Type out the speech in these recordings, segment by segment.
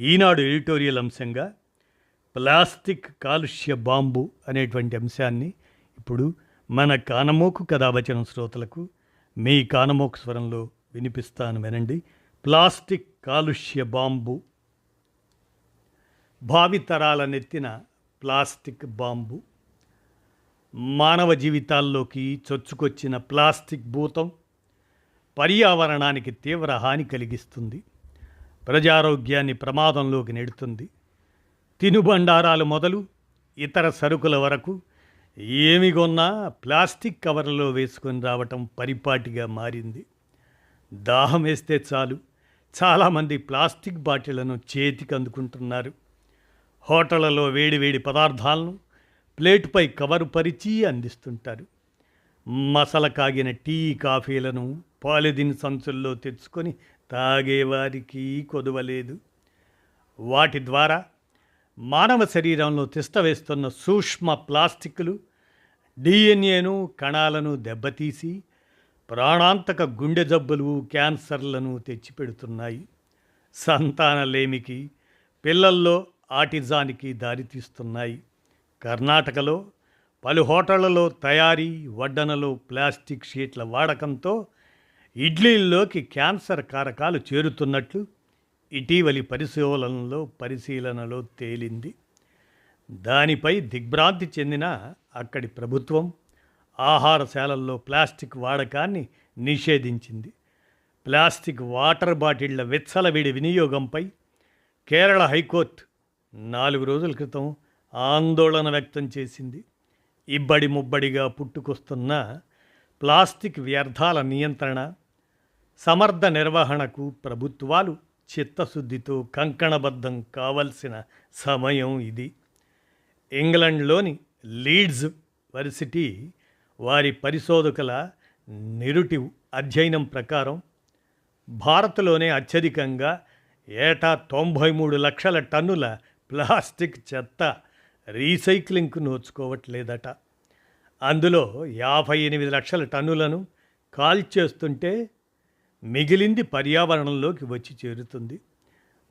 ఈనాడు editorial అంశంగా plastic కాలుష్య bomb అనేటువంటి అంశాన్ని ఇప్పుడు మన కానమోకు కథావచన శ్రోతలకు మీ కానమోకు స్వరంలో వినిపిస్తాను వినండి. ప్లాస్టిక్ కాలుష్య బాంబు. భావితరాల నెత్తిన ప్లాస్టిక్ బాంబు. మానవ జీవితాల్లోకి చొచ్చుకొచ్చిన ప్లాస్టిక్ భూతం పర్యావరణానికి తీవ్ర హాని కలిగిస్తుంది. ప్రజారోగ్యాన్ని ప్రమాదంలోకి నెడుతుంది. తినుబండారాలు మొదలు ఇతర సరుకుల వరకు ఏమి కొన్నా ప్లాస్టిక్ కవర్లో వేసుకొని రావటం పరిపాటిగా మారింది. దాహం వేస్తే చాలు. చాలామంది ప్లాస్టిక్ బాటిళ్ళను చేతికి అందుకుంటున్నారు. హోటళ్ళలో వేడివేడి పదార్థాలను ప్లేటుపై కవరు పరిచి అందిస్తుంటారు. మసల కాగిన టీ కాఫీలను పాలిథిన్ సంచుల్లో తెచ్చుకొని తాగేవారికి కొదవలేదు. వాటి ద్వారా మానవ శరీరంలో తిష్టవేస్తున్న సూక్ష్మ ప్లాస్టిక్లు డిఎన్ఏను కణాలను దెబ్బతీసి ప్రాణాంతక గుండె జబ్బులు క్యాన్సర్లను తెచ్చిపెడుతున్నాయి. సంతానలేమికి పిల్లల్లో ఆటిజానికి దారితీస్తున్నాయి. కర్ణాటకలో పలు హోటళ్ళలో తయారీ వడ్డనలో ప్లాస్టిక్ షీట్ల వాడకంతో ఇడ్లీల్లోకి క్యాన్సర్ కారకాలు చేరుతున్నట్లు ఇటీవలి పరిశోధనలో పరిశీలనలో తేలింది. దానిపై దిగ్భ్రాంతి చెందిన అక్కడి ప్రభుత్వం ఆహారశాలల్లో ప్లాస్టిక్ వాడకాన్ని నిషేధించింది. ప్లాస్టిక్ వాటర్ బాటిళ్ళ విచ్చలవిడి వినియోగంపై కేరళ హైకోర్టు నాలుగు రోజుల క్రితం ఆందోళన వ్యక్తం చేసింది. ఇబ్బడి ముబ్బడిగా పుట్టుకొస్తున్న ప్లాస్టిక్ వ్యర్థాల నియంత్రణ సమర్థ నిర్వహణకు ప్రభుత్వాలు చిత్తశుద్ధితో కంకణబద్ధం కావలసిన సమయం ఇది. ఇంగ్లండ్లోని లీడ్స్ వర్సిటీ వారి పరిశోధకుల నిరుటివ్ అధ్యయనం ప్రకారం భారత్లోనే అత్యధికంగా ఏటా తొంభై మూడు లక్షల టన్నుల ప్లాస్టిక్ చెత్త రీసైక్లింగ్కు నోచుకోవట్లేదట. అందులో యాభై ఎనిమిది లక్షల టన్నులను కాల్చేస్తుంటే మిగిలింది పర్యావరణంలోకి వచ్చి చేరుతుంది.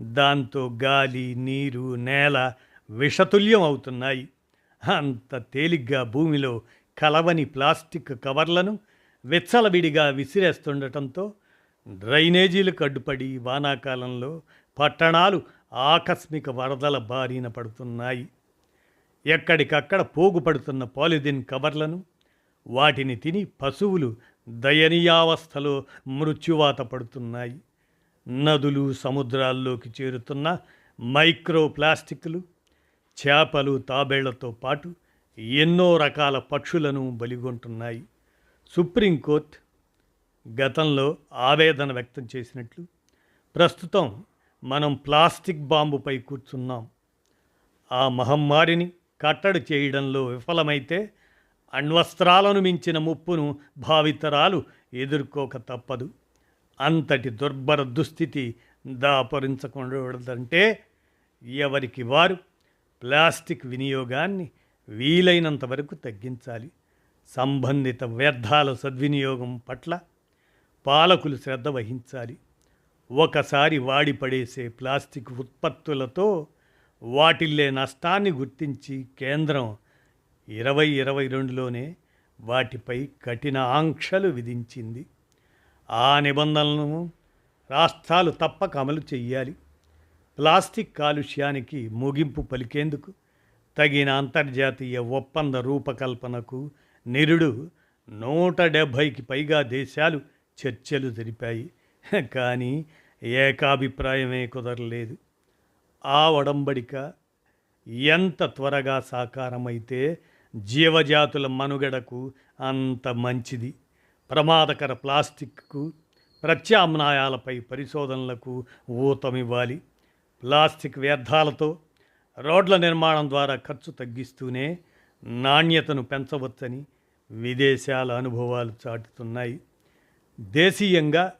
దాంతో గాలి నీరు నేల విషతుల్యం అవుతున్నాయి. అంత తేలిగ్గా భూమిలో కలవని ప్లాస్టిక్ కవర్లను విచ్చలవిడిగా విసిరేస్తుండటంతో డ్రైనేజీలు కడ్డుపడి వానాకాలంలో పట్టణాలు ఆకస్మిక వరదల బారిన పడుతున్నాయి. ఎక్కడికక్కడ పోగుపడుతున్న పాలిథిన్ కవర్లను వాటిని తిని పశువులు దయనీయావస్థలో మృత్యువాత పడుతున్నాయి. నదులు సముద్రాల్లోకి చేరుతున్న మైక్రో ప్లాస్టిక్లు చేపలు తాబేళ్ళతో పాటు ఎన్నో రకాల పక్షులను బలిగొంటున్నాయి. సుప్రీంకోర్టు గతంలో ఆవేదన వ్యక్తం చేసినట్లు ప్రస్తుతం మనం ప్లాస్టిక్ బాంబుపై కూర్చున్నాం. ఆ మహమ్మారిని కట్టడి చేయడంలో విఫలమైతే అణ్వస్త్రాలను మించిన ముప్పును భావితరాలు ఎదుర్కోక తప్పదు. అంతటి దుర్భర దుస్థితి దాపరించకూడదంటే ఎవరికి వారు? ప్లాస్టిక్ వినియోగాన్ని వీలైనంత వరకు తగ్గించాలి. సంబంధిత వ్యర్థాల సద్వినియోగం పట్ల పాలకులు శ్రద్ధ వహించాలి. ఒకసారి వాడి పడేసే ప్లాస్టిక్ ఉత్పత్తులతో వాటిల్లే నష్టాన్ని గుర్తించి కేంద్రం ఇరవై ఇరవై రెండులోనే వాటిపై కఠిన ఆంక్షలు విధించింది. ఆ నిబంధనలను రాష్ట్రాలు తప్పక అమలు చెయ్యాలి. ప్లాస్టిక్ కాలుష్యానికి ముగింపు పలికేందుకు తగిన అంతర్జాతీయ ఒప్పంద రూపకల్పనకు నిరుడు నూట డెబ్భైకి పైగా దేశాలు చర్చలు జరిపాయి. కానీ ఏకాభిప్రాయమే కుదరలేదు. ఆ ఒడంబడిక ఎంత త్వరగా సాకారమైతే జీవజాతుల మనుగడకు అంత మంచిది. ప్రమాదకర ప్లాస్టిక్కు ప్రత్యామ్నాయాలపై పరిశోధనలకు ఊతమివ్వాలి. ప్లాస్టిక్ వ్యర్థాలతో రోడ్ల నిర్మాణం ద్వారా ఖర్చు తగ్గిస్తూనే నాణ్యతను పెంచవచ్చని విదేశాల అనుభవాలు చాటుతున్నాయి. దేశీయంగా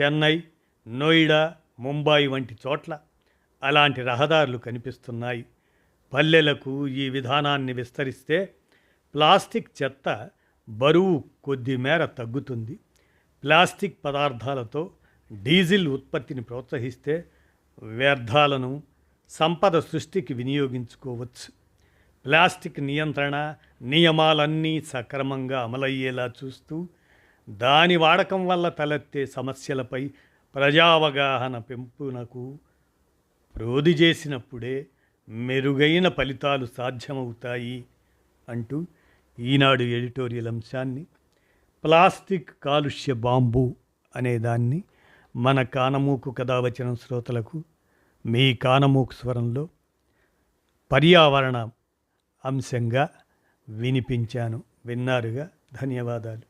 చెన్నై నోయిడా ముంబాయి వంటి చోట్ల అలాంటి రహదారులు కనిపిస్తున్నాయి. పల్లెలకు ఈ విధానాన్ని విస్తరిస్తే ప్లాస్టిక్ చెత్త బరువు కొద్ది మేర తగ్గుతుంది. ప్లాస్టిక్ పదార్థాలతో డీజిల్ ఉత్పత్తిని ప్రోత్సహిస్తే వ్యర్థాలను సంపద సృష్టికి వినియోగించుకోవచ్చు. ప్లాస్టిక్ నియంత్రణ నియమాలన్నీ సక్రమంగా అమలయ్యేలా చూస్తూ దాని వాడకం వల్ల తలెత్తే సమస్యలపై ప్రజావగాహన పెంపునకు ప్రోధి చేసినప్పుడే మెరుగైన ఫలితాలు సాధ్యమవుతాయి అంటూ ఈనాడు ఎడిటోరియల్ అంశాన్ని ప్లాస్టిక్ కాలుష్య బాంబు అనేదాన్ని మన కానమూకు కథావచనం శ్రోతలకు మీ కానమూకు స్వరంలో పర్యావరణ అంశంగా వినిపించాను. విన్నారుగా? ధన్యవాదాలు.